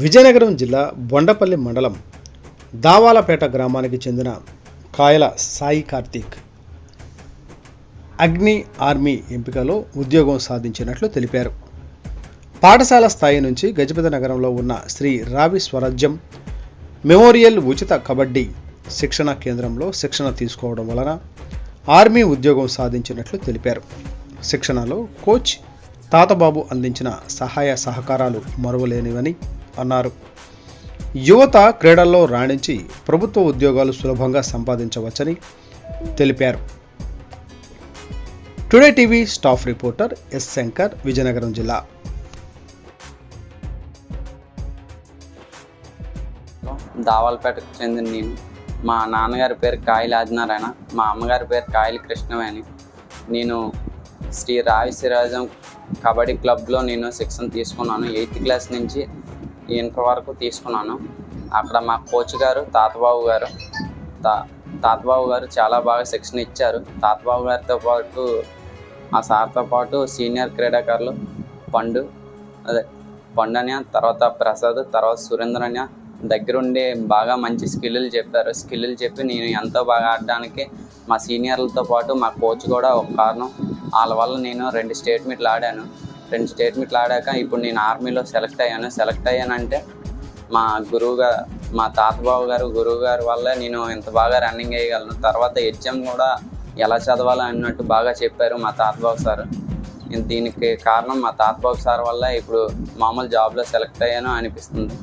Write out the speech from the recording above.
విజయనగరం జిల్లా బొండపల్లి మండలం దావాలపేట గ్రామానికి చెందిన కాయల సాయి కార్తీక్. అగ్ని ఆర్మీ ఎంపికలో ఉద్యోగం సాధించినట్లు తెలిపారు. పాఠశాల స్థాయి నుంచి గజపతి నగరంలో ఉన్న శ్రీ రావి స్వరాజ్యం మెమోరియల్ ఉచిత కబడ్డీ శిక్షణ కేంద్రంలో శిక్షణ తీసుకోవడం వలన ఆర్మీ ఉద్యోగం సాధించినట్లు తెలిపారు. శిక్షణలో కోచ్ తాతబాబు అందించిన సహాయ సహకారాలు మరువలేనివని అన్నారు. యువత క్రీడల్లో రాణించి ప్రభుత్వ ఉద్యోగాలు సులభంగా సంపాదించవచ్చని తెలిపారు. Today TV staff reporter S Shankar Vizianagaram జిల్లా. దావాలపేటకు చెందిన నేను. మా నాన్నగారి పేరు కాయలు ఆదినారాయణ మా అమ్మగారి పేరు కాయలు కృష్ణవేణి నేను శ్రీ రావి సిరాజం కబడ్డీ క్లబ్లో నేను శిక్షణ తీసుకున్నాను. ఎయిత్ క్లాస్ నుంచి ఇంటర్ వరకు తీసుకున్నాను. అక్కడ మా కోచ్ గారు తాతబాబు గారు తా తాతబాబు గారు చాలా బాగా శిక్షణ ఇచ్చారు. తాతబాబు గారితో పాటు ఆ సార్తో పాటు సీనియర్ క్రీడాకారులు పండు అదే పండన్య తర్వాత ప్రసాద్ తర్వాత సురేంద్ర అన్య దగ్గరుండి బాగా మంచి స్కిల్లు చెప్పారు. స్కిల్లు చెప్పి నేను ఎంతో బాగా ఆడడానికి మా సీనియర్లతో పాటు మా కోచ్ కూడా ఒక కారణం. వాళ్ళ వల్ల నేను రెండు స్టేట్ మీట్లు ఆడాను. రెండు స్టేట్ మీట్లు ఆడాక ఇప్పుడు నేను ఆర్మీలో సెలెక్ట్ అయ్యాను. సెలెక్ట్ అయ్యానంటే మా గురువు మా తాతబాబు గారు గురువు గారి వల్ల నేను ఇంత బాగా రన్నింగ్ వేయగలను. తర్వాత హెచ్ఎం కూడా ఎలా చదవాలి అన్నట్టు బాగా చెప్పారు మా తాతబాబు సార్. దీనికి కారణం మా తాతబాబు సార్ వల్ల ఇప్పుడు మామూలు జాబ్లో సెలెక్ట్ అయ్యాను అనిపిస్తుంది.